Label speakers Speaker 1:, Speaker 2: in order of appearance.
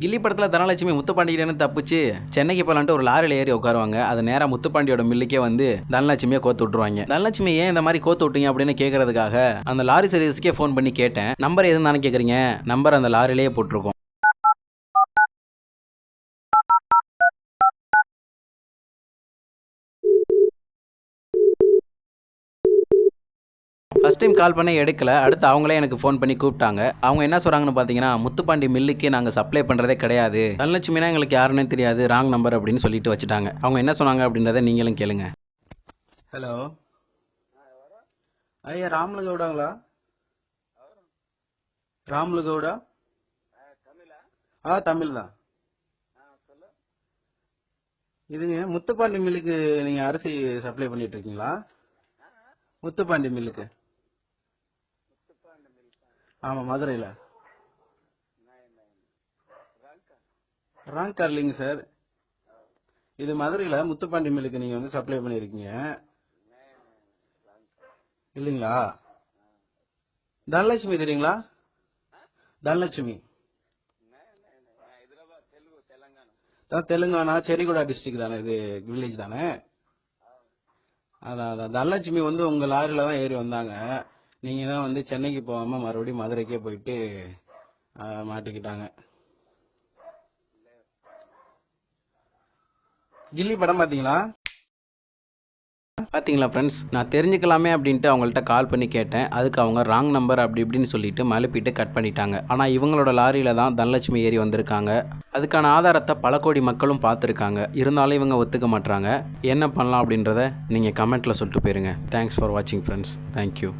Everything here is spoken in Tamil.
Speaker 1: கில்லி படத்தில் தனலட்சுமி முத்துப்பாண்டிகிட்டேன்னு தப்பிச்சு சென்னைக்கு போகலான்ட்டு ஒரு லாரியில் ஏறி உட்காருவாங்க. அது நேராக முத்துப்பாண்டியோட மில்லுக்கே வந்து தனலட்சுமியை கோத்து விட்ருவாங்க தனலட்சுமி ஏன் இந்த மாதிரி கோத்து விட்டீங்க அப்படின்னு கேட்கறதுக்காக அந்த லாரி சர்வீஸ்க்கே ஃபோன் பண்ணி கேட்டேன். நம்பர் எதுன்னு தானே கேட்குறீங்க நம்பர் அந்த லாரிலேயே போட்டிருக்கோம். ஃபஸ்ட் டைம் கால் பண்ண எடுக்கல. அடுத்து அவங்களே எனக்கு ஃபோன் பண்ணி கூப்பிட்டாங்க. அவங்க என்ன சொல்கிறாங்கன்னு பார்த்தீங்கன்னா முத்துப்பாண்டி மில்லுக்கு நாங்கள் சப்ளை பண்ணுறதே கிடையாது. தனலட்சுமினா எங்களுக்கு யாருன்னே தெரியாது. ராங் நம்பர் அப்படின்னு சொல்லிட்டு வச்சுட்டாங்க. அவங்க என்ன சொன்னாங்க அப்படின்றத நீங்களும் கேளுங்க.
Speaker 2: ஹலோ ஐயா ராமலு கவுடாங்களா? ராமலு கவுடா? ஆ தமிழ் தான் இதுங்க முத்துப்பாண்டி மில்லுக்கு நீங்கள் அரிசி சப்ளை பண்ணிட்டு இருக்கீங்களா? முத்துப்பாண்டி மில்லுக்கு. ஆமா மதுரையில. ராங் கார் இல்லைங்க சார். இது மதுரையில முத்துப்பாண்டி மில்லுக்கு நீங்க வந்து சப்ளை பண்ணிருக்கீங்க இல்லைங்களா? தனலட்சுமி தெரியுங்களா? தனலட்சுமி. தான் தெலுங்கானா செரிகுடா டிஸ்ட்ரிக்ட் தானே இது வில்லேஜ் தானே? அதான் அதான். தனலட்சுமி வந்து உங்க லாரில தான் ஏறி வந்தாங்க. நீங்க தான் வந்து சென்னைக்கு போகாம மறுபடியும் மதுரைக்கே போயிட்டு மாட்டிக்கிட்டாங்க. கில்லி படம் பார்த்தீங்களா
Speaker 1: பார்த்தீங்களா ஃப்ரெண்ட்ஸ் நான் தெரிஞ்சுக்கலாமே அப்படின்ட்டு அவங்கள்ட்ட கால் பண்ணி கேட்டேன். அதுக்கு அவங்க ராங் நம்பர் அப்படி இப்படின்னு சொல்லிட்டு மழுப்பிட்டு கட் பண்ணிட்டாங்க. ஆனால் இவங்களோட லாரியில் தான் தனலட்சுமி ஏறி வந்திருக்காங்க. அதுக்கான ஆதாரத்தை பல கோடி மக்களும் பார்த்துருக்காங்க. இருந்தாலும் இவங்க ஒத்துக்க மாட்டுறாங்க என்ன பண்ணலாம் அப்படின்றத நீங்கள் கமெண்ட்டில் சொல்லிட்டு போயிருங்க. தேங்க்ஸ் ஃபார் வாட்சிங் ஃப்ரெண்ட்ஸ் தேங்க்யூ